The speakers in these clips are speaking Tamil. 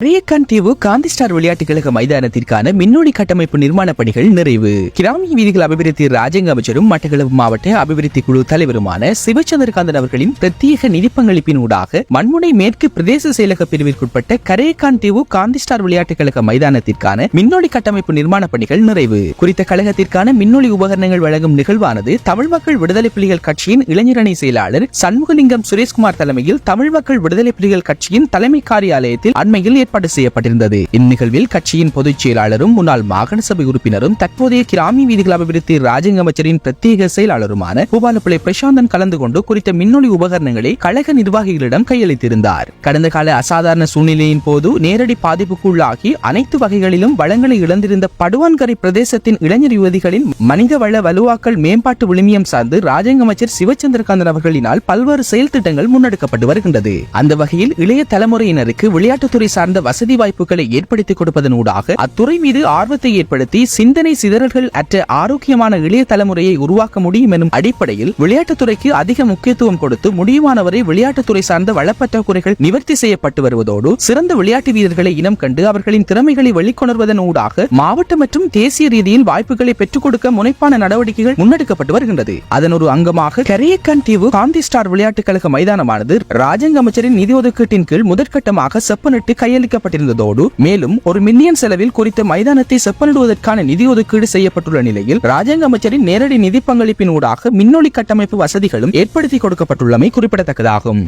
ரியக்கன் தீவு காந்தி ஸ்டார் விளையாட்டுக் கழக மைதானத்திற்கான மின்னொளி கட்டமைப்பு நிர்மாண பணிகள் நிறைவு. கிராமிய வீதிகள் அபிவிருத்தி ராஜாங்க அமைச்சரும் மட்டக்களப்பு மாவட்ட அபிவிருத்தி குழு தலைவருமான சிவச்சந்திரகாந்தன் அவர்களின் பிரத்யேக நிதி பங்களிப்பின் ஊடாக மண்முனை மேற்கு பிரதேச செயலக பிரிவிற்குட்பட்ட கரேகான் தீவு காந்தி ஸ்டார் விளையாட்டுக் கழக மைதானத்திற்கான மின்னொளி கட்டமைப்பு நிர்மாண பணிகள் நிறைவு. குறித்த கழகத்திற்கான மின்னொளி உபகரணங்கள் வழங்கும் நிகழ்வானது தமிழ் மக்கள் விடுதலை புலிகள் கட்சியின் இளைஞரணி செயலாளர் சண்முகலிங்கம் சுரேஷ்குமார் தலைமையில் தமிழ் மக்கள் விடுதலை புலிகள் கட்சியின் தலைமை காரியாலயத்தில் அண்மையில் ஏற்பாடு செய்யப்பட்டிருந்தது. இந்நிகழ்வில் கட்சியின் பொதுச் செயலாளரும் முன்னாள் மாகாண சபை உறுப்பினரும் தற்போதைய கிராமிய வீதிகள் அபிவிருத்தி ராஜாங்க அமைச்சரின் பிரத்யேக செயலாளருமான பூபாலப்பிள்ளை பிரசாந்தன் கலந்து கொண்டு குறித்த மின்னொளி உபகரணங்களை கழக நிர்வாகிகளிடம் கையளித்திருந்தார். கடந்த கால அசாதாரண சூழ்நிலையின் போது நேரடி பாதிப்புக்குள்ளாகி அனைத்து வகைகளிலும் வளங்களை இழந்திருந்த படுவான்கரை பிரதேசத்தின் இளைஞர் யுவதிகளின் மனிதவள வலுவாக்கல் மேம்பாட்டு விழுமியம் சார்ந்து ராஜங்க அமைச்சர் சிவச்சந்திரகாந்தன் அவர்களினால் பல்வேறு செயல் திட்டங்கள் முன்னெடுக்கப்பட்டு வருகின்றது. அந்த வகையில் இளைய தலைமுறையினருக்கு விளையாட்டுத்துறை சார்ந்த வசதி வாய்ப்புகளை ஏற்படுத்திக் கொடுப்பதன் ஊடாக அத்துறை மீது ஆர்வத்தை ஏற்படுத்தி சிந்தனை சிதறல்கள் அற்ற ஆரோக்கியமான இளைய தலைமுறையை உருவாக்க முடியும் எனும் அடிப்படையில் விளையாட்டுத்துறைக்கு அதிக முக்கியத்துவம் கொடுத்து முடியுமானவரை விளையாட்டுத்துறை சார்ந்த வளப்பற்றாக்குறைகள் நிவர்த்தி செய்யப்பட்டு வருவதோடு சிறந்த விளையாட்டு வீரர்களை இனம் கண்டு அவர்களின் திறமைகளை வெளிக்கொணர்வதன் ஊடாக மாவட்ட மற்றும் தேசிய ரீதியில் வாய்ப்புகளை பெற்றுக் கொடுக்க முனைப்பான நடவடிக்கைகள் முன்னெடுக்கப்பட்டு வருகின்றது. அதன் ஒரு அங்கமாக கரியக்கன் தீவு காந்தி ஸ்டார் விளையாட்டுக் கழக மைதானமானது ராஜங்க அமைச்சரின் நிதி ஒதுக்கீட்டின் கீழ் முதற்கட்டமாக செப்பனிட்டு கையளிக்கப்பட்டிருந்ததோடு மேலும் ஒரு மில்லியன் செலவில் குறித்த மைதானத்தை செப்பனிடுவதற்கான நிதி ஒதுக்கீடு செய்யப்பட்டுள்ள நிலையில் ராஜாங்க அமைச்சரின் நேரடி நிதி பங்களிப்பின் ஊடாக மின்னொளி கட்டமைப்பு வசதிகளும் ஏற்படுத்தி கொடுக்கப்பட்டுள்ளமை குறிப்பிடத்தக்கதாகும்.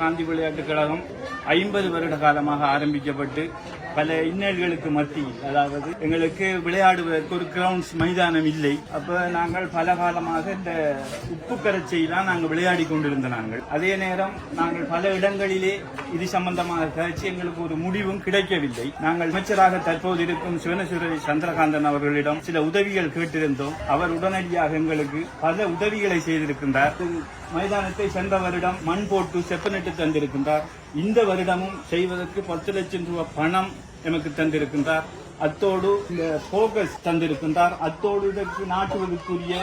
காந்தி கழகம் ஐம்பது வருட காலமாக ஆரம்பிக்கப்பட்டு பல இன்னல்களுக்கு மத்தியில் அதாவது எங்களுக்கு விளையாடுவதற்கு ஒரு கிரவுண்ட்ஸ் மைதானம் இல்லை. அப்ப நாங்கள் பல காலமாக இந்த உப்பு கரைச்சையெல்லாம் நாங்கள் விளையாடி கொண்டிருந்த நாங்கள். அதே நேரம் நாங்கள் பல இடங்களிலே இது சம்பந்தமாக கரைச்சி எங்களுக்கு ஒரு முடிவும் கிடைக்கவில்லை. நாங்கள் அமைச்சராக தற்போது இருக்கும் சிவனசுரை சந்திரகாந்தன் அவர்களிடம் சில உதவிகள் கேட்டிருந்தோம். அவர் உடனடியாக எங்களுக்கு பல உதவிகளை செய்திருக்கின்றார். மைதானத்தை சென்ற வருடம் மண் போட்டு செப்பனிட்டு தந்திருக்கின்றார். இந்த வருடமும் செய்வதற்கு பத்து லட்சம் ரூபாய் பணம் எமக்கு தந்திருக்கின்றார். அத்தோடு இந்த போகஸ் தந்திருக்கின்றார். அத்தோடு இதற்கு நாட்டுவதற்குரிய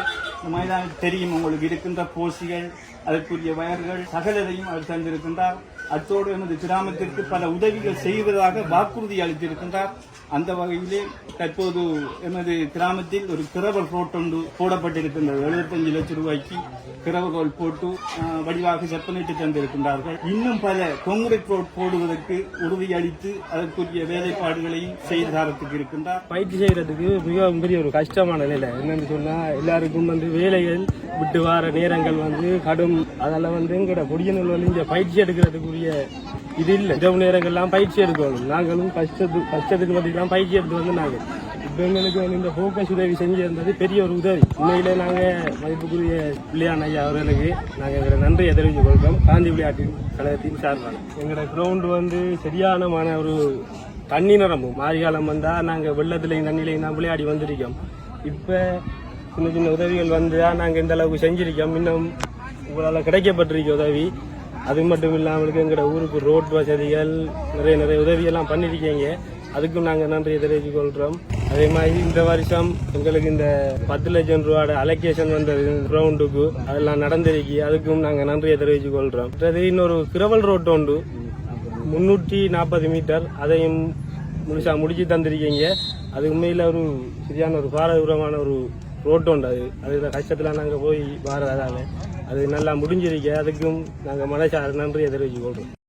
மைதானம் தெரியும் உங்களுக்கு இருக்கின்ற போசிகள் அதற்குரிய வயர்கள் சகலதையும் அவர் தந்திருக்கின்றார். அத்தோடு எனது கிராமத்திற்கு பல உதவிகள் செய்வதாக வாக்குறுதி அளித்திருக்கின்றார். அந்த வகையிலே தற்போது எமது கிராமத்தில் ஒரு கிரவல் ரோட் ஒன்று போடப்பட்டிருக்கின்றது. எழுபத்தஞ்சு லட்சம் ரூபாய்க்கு கிரவல் போட்டு வடிவாக செப்பனிட்டு தந்திருக்கின்றார்கள். இன்னும் பல கான்கிரீட் ரோட் போடுவதற்கு உறுதியளித்து அதற்குரிய வேலைப்பாடுகளையும் செய்து தரத்துக்கு இருக்கின்றார். பயிற்சி செய்யறதுக்கு மிகவும் பெரிய ஒரு கஷ்டமான நிலை. என்னன்னு சொன்னா எல்லாருக்கும் வந்து வேலைகள் விட்டு வர நேரங்கள் வந்து கடும். அதில் வந்து எங்கட பொடியனூர் வந்து இங்கே பயிற்சி எடுக்கிறதுக்குரிய இது இல்லை. இரவு நேரங்கள்லாம் பயிற்சி எடுக்கணும். நாங்களும் கஷ்டத்து கஷ்டத்துக்கு மட்டும் பயிற்சி எடுத்து வந்து நாங்கள் இப்போ எங்களுக்கு வந்து இந்த ஃபோக்கஸ் உதவி செஞ்சிருந்தது பெரிய ஒரு உதவி. உண்மையிலே நாங்கள் மதிப்புக்குரிய பிள்ளையான ஐயா அவர்களுக்கு நாங்கள் எங்களை நன்றியை தெரிவித்துக் கொள்கிறோம். காந்தி விளையாட்டு கழகத்தின் சார்பாக எங்களோட கிரவுண்ட் வந்து சரியானமான ஒரு தண்ணி நிரம்பும். மாரிகாலம் வந்தால் நாங்கள் வெள்ளத்துலையும் தண்ணிலையும் தான் விளையாடி வந்திருக்கோம். இப்போ சின்ன சின்ன உதவிகள் வந்து தான் நாங்கள் இந்த அளவுக்கு செஞ்சுருக்கோம் இன்னும் உங்களால் கிடைக்கப்பட்டிருக்க உதவி. அது மட்டும் இல்லாமல் எங்களோட ஊருக்கு ரோட் வசதிகள் நிறைய நிறைய உதவியெல்லாம் பண்ணியிருக்கீங்க அதுக்கும் நாங்கள் நன்றியை தெரிவித்துக் கொள்கிறோம் அதே மாதிரி இந்த வருஷம் எங்களுக்கு இந்த பத்து லட்சம் ரூபாயோட அலோகேஷன் வந்தது கிரவுண்டுக்கு அதெல்லாம் நடந்திருக்கு. அதுக்கும் நாங்கள் நன்றியை தெரிவித்துக் கொள்கிறோம் இன்னொரு கிரவல் ரோட் உண்டு. முன்னூற்றி நாற்பது மீட்டர். அதையும் முழுசாக முடிச்சு தந்திருக்கீங்க. அது உண்மையில் ஒரு சரியான ஒரு பாரதூரமான ஒரு ரோட் உண்டு அது அது கஷ்டத்தில் நாங்கள் போய் வாரதால அது நல்லா முடிஞ்சிருக்க. அதுக்கும் நாங்கள் மனசார நன்றியை தெரிவித்துக் கொள்கிறோம்